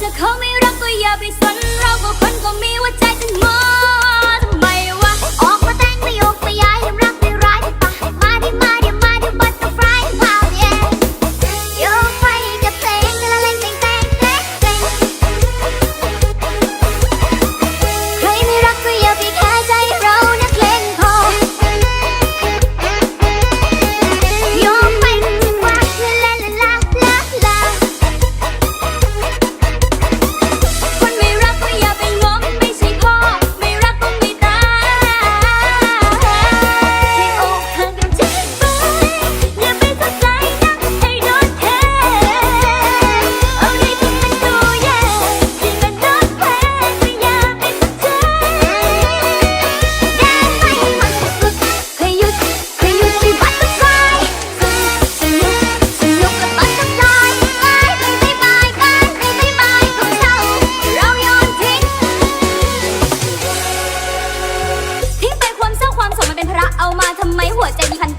ถ้าเขาไม่รักก็อย่าไปสนเราก็คนก็มีหัว่าใจทั้งหมด ทำไมหัวใจมีพัน